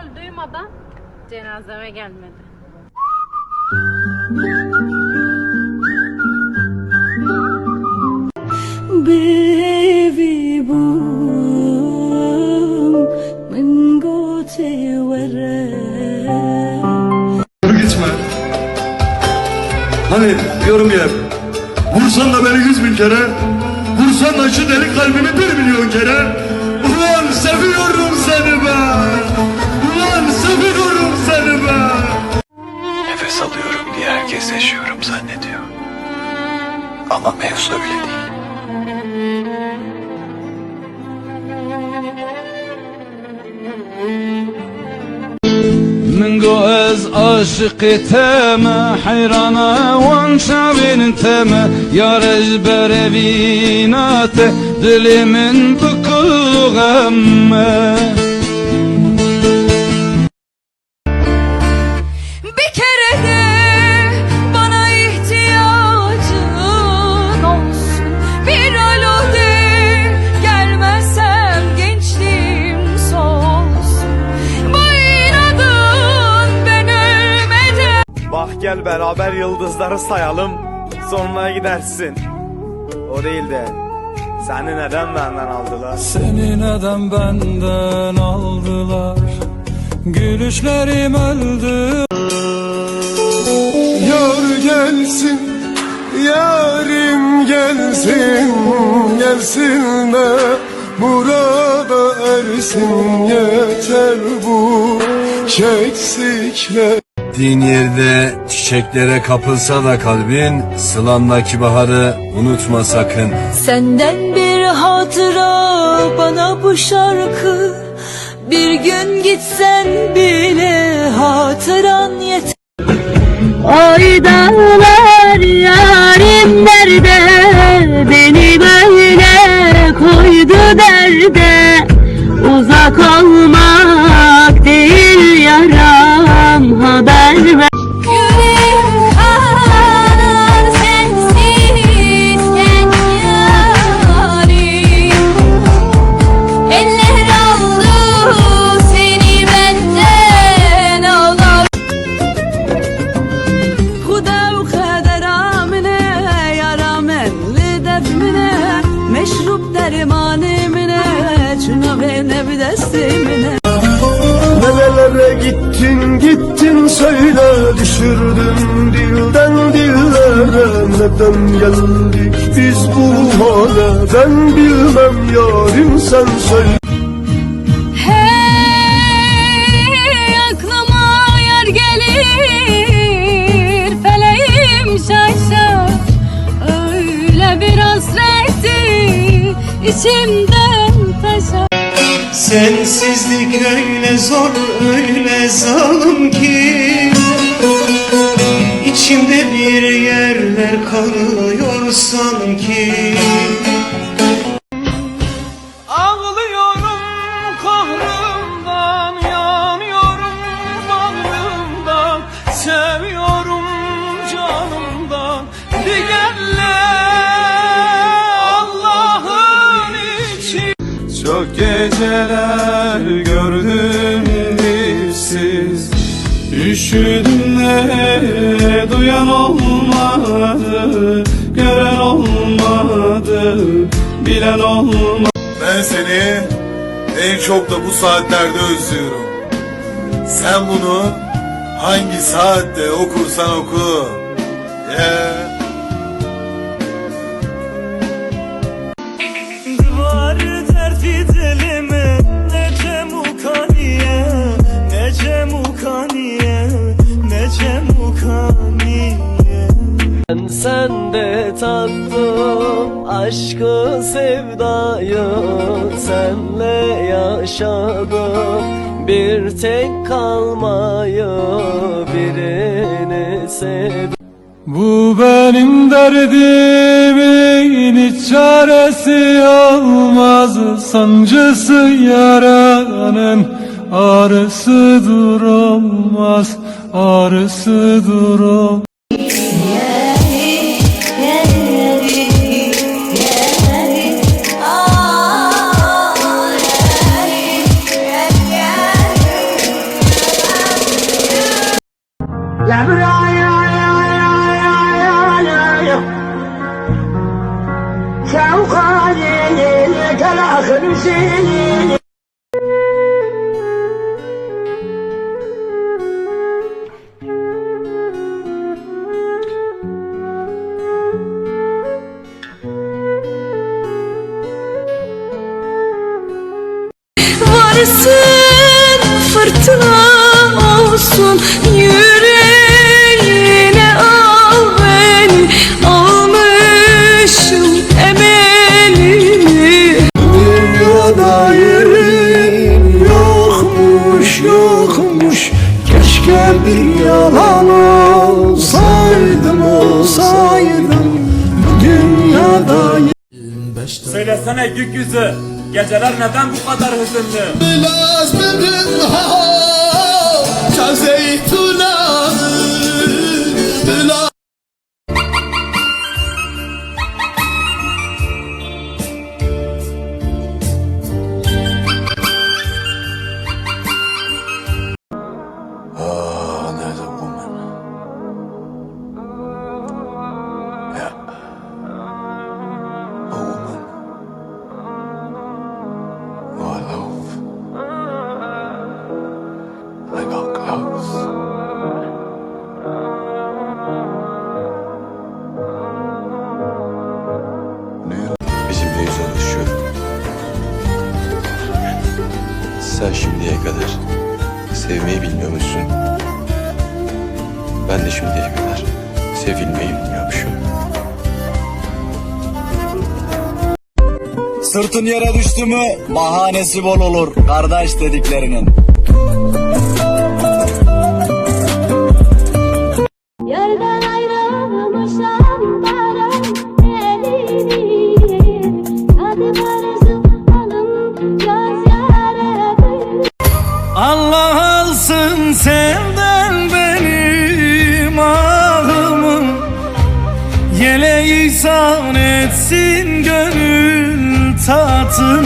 Kontrol duymadan cenazeme gelmedi. Baby boom, men go Dur geçme. Hani diyorum ya, vursan da beni yüz bin kere, vursan da şu deli kalbini bir milyon kere, من قو از عاشق تمه حیرانه وان شبین تمه یار اجبر بیناته دلی من بکل غمه gel beraber yıldızları sayalım Sonra gidersin. O değil de Seni neden benden aldılar? Seni neden benden aldılar? Gülüşlerim öldü. Yar gelsin, yarim gelsin, gelsin de burada ersin. Yeter bu çeksikler. Gittiğin yerde çiçeklere kapılsa da kalbin Sılandaki baharı unutma sakın. Senden bir hatıra bana bu şarkı. Bir gün gitsen bile hatıran yeter. Ay dağlar nefesimine Nerelere gittin gittin söyle düşürdün dilden dillere. Neden geldik biz bu hale? Ben bilmem yarim sen söyle. Sensizlik öyle zor, öyle zalim ki İçimde bir yerler kanıyor sanki geceler gördüm dipsiz Üşüdüm de duyan olmadı Gören olmadı Bilen olmadı Ben seni en çok da bu saatlerde özlüyorum. Sen bunu hangi saatte okursan oku. Yeah. Aşkı sevdayı Senle yaşadım bir tek kalmayı Birini sevdim Bu benim derdimin hiç çaresi olmaz. Sancısı yaranın ağrısı durulmaz Ağrısı durulmaz Varsın fırtına Söylesene gökyüzü. Geceler neden bu kadar hüzünlü? Another I got close. Bizim mevzu şu. Sen şimdiye kadar sevmeyi bilmiyormuşsun. Ben de şimdiye kadar sevilmeyi bilmiyormuşum. Sırtın yere düştü mü bahanesi bol olur kardeş dediklerinin. Allah alsın senden benim ahımı. Yele ihsan etsin gönül tatını